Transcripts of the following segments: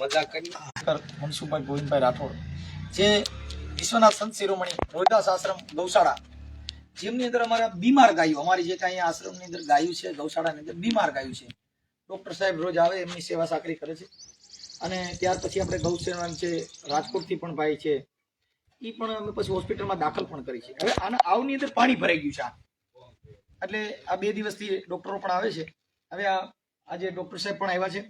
મજાક કરી. મનસુખભાઈ ગોવિંદભાઈ રાઠોડ. જે વિશ્વનાથ સંત શિરોમણી, રોહિદાસ આશ્રમ, ગૌશાળા, જેમની અંદર અમારા બીમાર ગાયો, અમારી જે કાંઈ આશ્રમની અંદર ગાયું છે, ગૌશાળાની અંદર બીમાર ગાયું છે, ડૉક્ટર સાહેબ રોજ આવે, એમની સેવા સાકરી કરે છે. અને ત્યાર પછી આપણે ગૌસેવા છે, રાજકોટથી પણ ભાઈ છે એ પણ અમે પછી હોસ્પિટલમાં દાખલ પણ કરી છે. હવે આના આવની અંદર પાણી ભરાઈ ગયું છે આ. એટલે આ બે દિવસથી ડૉક્ટરો પણ આવે છે. હવે આ આજે ડૉક્ટર સાહેબ પણ આવ્યા છે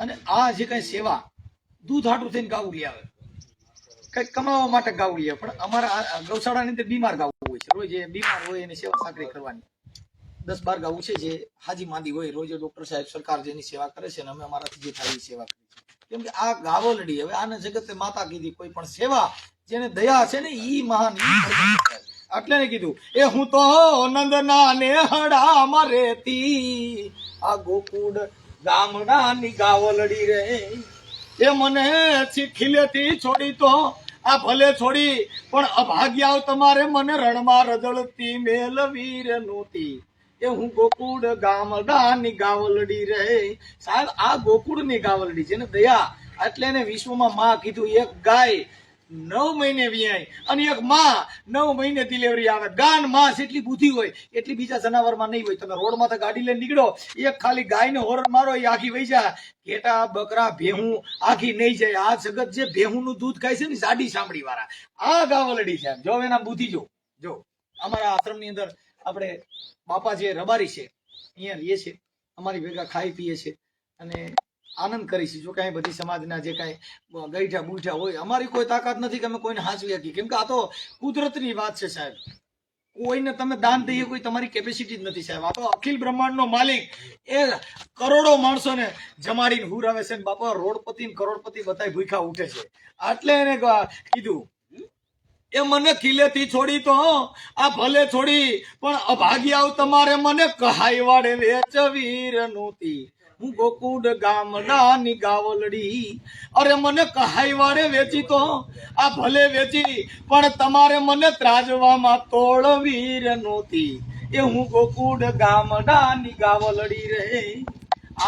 અને આ જે કઈ સેવા, દૂધ હાટું થઈને ગાવું લઈ આવે. કઈ કમાવા માટે ગાવું લઈ આવે, પણ અમારા ગૌશાળાની અંદર બીમાર ગાવું હોય છે. રોજ બીમાર હોય એની સેવા સાંકળી કરવાની. દસ બાર ગાવું છે જે હાજી માંદી હોય, રોજ ડોક્ટર સાહેબ, સરકાર જેની સેવા કરે છે અને અમે અમારાથી જે થાય એ સેવા કરીએ છીએ. કેમ કે આ ગાવલડી હવે આને જગતે માતા કીધી, કોઈ પણ સેવા જેને દયા છે ને, ઈ મહાન એટલે ને કીધું, એ હું તો નંદના ને હડા રેતી, આ ગોકુળ ગામડાની ગાવલડી રે. એ મને ખીલેથી છોડી તો આ ભલે છોડી, પણ અભાગ્યાઓ તમારે મને રણમાં રજળતી મેલવીર નોતી એ હું ગોકુળ ગામડાની ગાવલડી રે. સાહેબ, આ ગોકુળની ગાવલડી છે ને દયા, એટલે એને વિશ્વમાં માં કીધું, એક ગાય નવ મહિને વ્યાય. અને એક માં, નવ મહિને ડિલિવરી આવે. ગાનમાં જેટલી બુદ્ધિ હોય, એટલી બીજા જનાવરમાં નહીં હોય. તમે રોડમાં તો ગાડી લઈને નીકળો, એક ખાલી ગાયને હોરન મારો, એ આખી વહી જાય. ઘેટા બકરા ભેહું, આખી નહીં જાય. આ જગત જે ભેહુંનું દૂધ ખાય છે ને સાડી સાંભળી વાળા આ ગાવલડી છે જો એના બુદ્ધિ જો. જો. અમારા આશ્રમની અંદર આપણે બાપા જે રબારી છે, અહીંયા રહીએ છે અમારી ભેગા ખાઈ પીએ છે અને આનંદ કરીશું જો કાંઈ બધી સમાજના જે કાંઈ ગઈઠા બુઠા હોય, અમારી કોઈ તાકાત નથી કે અમે કોઈને હાંચવી શકીએ. કેમ કે આ તો કુદરતની વાત છે સાહેબ. કોઈને તમે દાન દઈએ કોઈ તમારી કેપેસિટી જ નથી સાહેબ. આ તો અખિલ બ્રહ્માંડનો માલિક એ કરોડો માણસોને જમાડીને હુરાવે છે બાપા, રોડપતિ ને કરોડપતિ બધા ભૂખા ઉઠે છે. એટલે એને કીધું. એ મને ખીલેથી છોડી તો આ ભલે છોડી, પણ અભાગ્યાવ તમારે મને કહાઈ વાડે વેચવીર નહોતી હું ગોકુડ ગામડાની ગાવલડી. અરે મને કહાઈ વારે વેચી તો? આ ભલે વેચી, પણ તમારે મને ત્રાજવામાં તોળવીર નહોતી. એ હું ગોકુડ ગામડાની ગાવલડી રહે.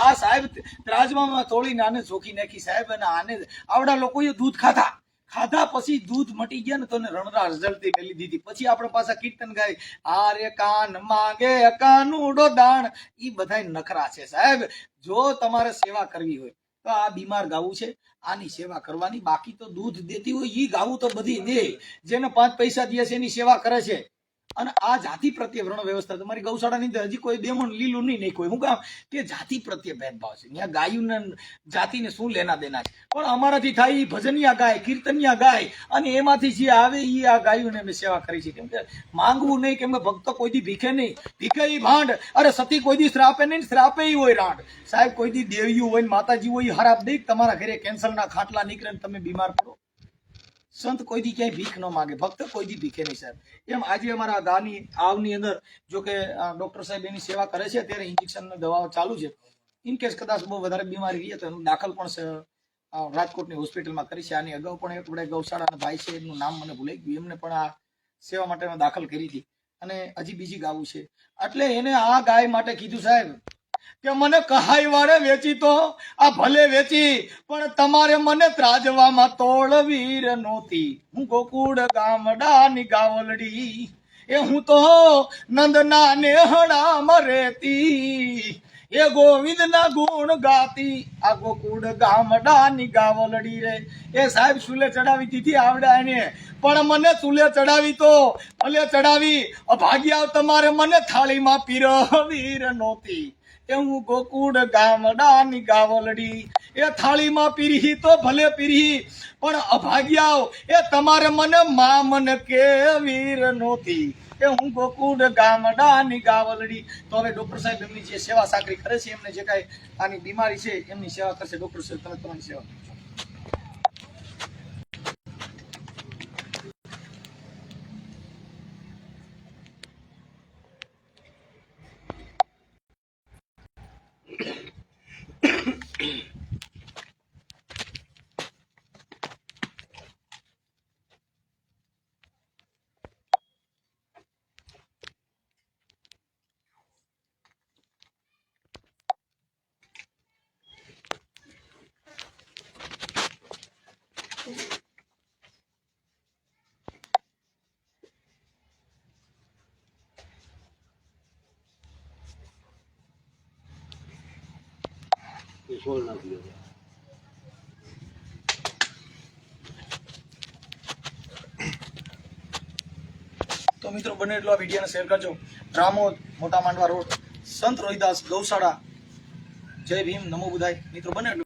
આ સાહેબ, ત્રાજવામાં થોડી નાને જોખી નાખી સાહેબ, અને આને આવડા લોકોએ દૂધ ખાધા. ખાધા પછી દૂધ મટી ગયા ને તો એને રણરા રઝળતી મેલી દીધી. પછી આપણે પાછા કીર્તન ગાય આરે કાન માંગે કાનુડો દાણ. ઈ બધાય નખરા છે, સાહેબ. જો તમારે સેવા કરવી હોય, તો આ બીમાર ગાવું છે. આની સેવા કરવાની. બાકી તો દૂધ દેતી હોય, ઈ ગાવું તો બધી દે. જેને પાંચ પૈસા દે છે, એની સેવા કરે છે. અને આ જાતિ પ્રત્યે વર્ણ વ્યવસ્થા, તમારી ગૌશાળાની અંદર હજી કોઈ દેમણ લીલું નહીં નહીં કોઈ હું કામ કે જાતિ પ્રત્યે ભેદભાવ છે. ત્યાં ગાયુને, જાતિને શું લેના દેના છે? પણ અમારાથી થાય એ ભજનિયા ગાય, કીર્તનિયા ગાય, અને એમાંથી જે આવે એ આ ગાયુને અમે સેવા કરી છે. કેમ કે માંગવું નહીં, કેમ કે ભક્તો કોઈ દી ભીખે નહીં. ભીખે એ ભાંડ. અરે સતી કોઈ દી શ્રાપે નહીં શ્રાપે હોય રાંડ. સાહેબ, કોઈ દી દેવીયું હોય માતાજી હોય હરાપ દઈ તમારા ઘરે કેન્સરના ખાટલા નીકળે તમે બીમાર પડો. સંત કોઈ દી ક્યાંય ભીખ ન માગે, ભક્ત કોઈ દી ભીખે નહીં સાહેબ. એમ આજે અમારા ગાની આવની અંદર જો કે ડોક્ટર સાહેબ એની સેવા કરે છે ત્યારે ઇન્જેક્શનની દવાઓ ચાલુ છે. ઇન કેસ કદાચ બહુ વધારે બીમારી રહીએ તો એનું દાખલ પણ રાજકોટની હોસ્પિટલમાં કરી છે. આની અગાઉ પણ એક આપણે ગૌશાળાના ભાઈ છે, એમનું નામ મને ભૂલાઈ ગયું. એમને પણ આ સેવા માટે દાખલ કરી હતી. અને હજી બીજી ગાવું છે. એટલે એને આ ગાય માટે કીધું સાહેબ કે મને કહાઈ વાળે વેચી તો? આ ભલે વેચી, પણ તમારે મને ત્રાજવામાં તોડવીર નહોતી હું ગોકુળ ગામડાની ગાવલડી, એ હું તો નંદના નેહડામાં રહેતી. એ ગોવિંદના ગુણ ગાતી, આ ગોકુળ ગામડાની ગાવલડી રે. એ સાહેબ સુલે ચડાવી દીધી આવડા એને પણ મને સુલે ચડાવી તો? ભલે ચડાવી, અભાગ્યા તમારે મને થાળીમાં પીરવીર નહોતી એ હું ગોકુળ ગામડાની ગાવલડી. એ થાળીમાં પીરી તો ભલે પીરી પણ અભાગ્યાઓ એ તમારે મને મા મને કેવીર નહોતી એ હું ગોકુળ ગામડાની ગાવલડી. તો હવે ડોક્ટર સાહેબ એમની જે સેવા સાકરી કરે છે, એમને જે કાંઈ આની બીમારી છે, એમની સેવા કરશે. ડોક્ટર સાહેબ, તમે તમારી સેવા કરો. તો મિત્રો બને એટલો આ વિડીયોને શેર કરજો. રામોદ, મોટા માંડવા રોડ, સંત રોહિદાસ ગૌશાળા. જય ભીમ, નમો બુધાય. મિત્રો બને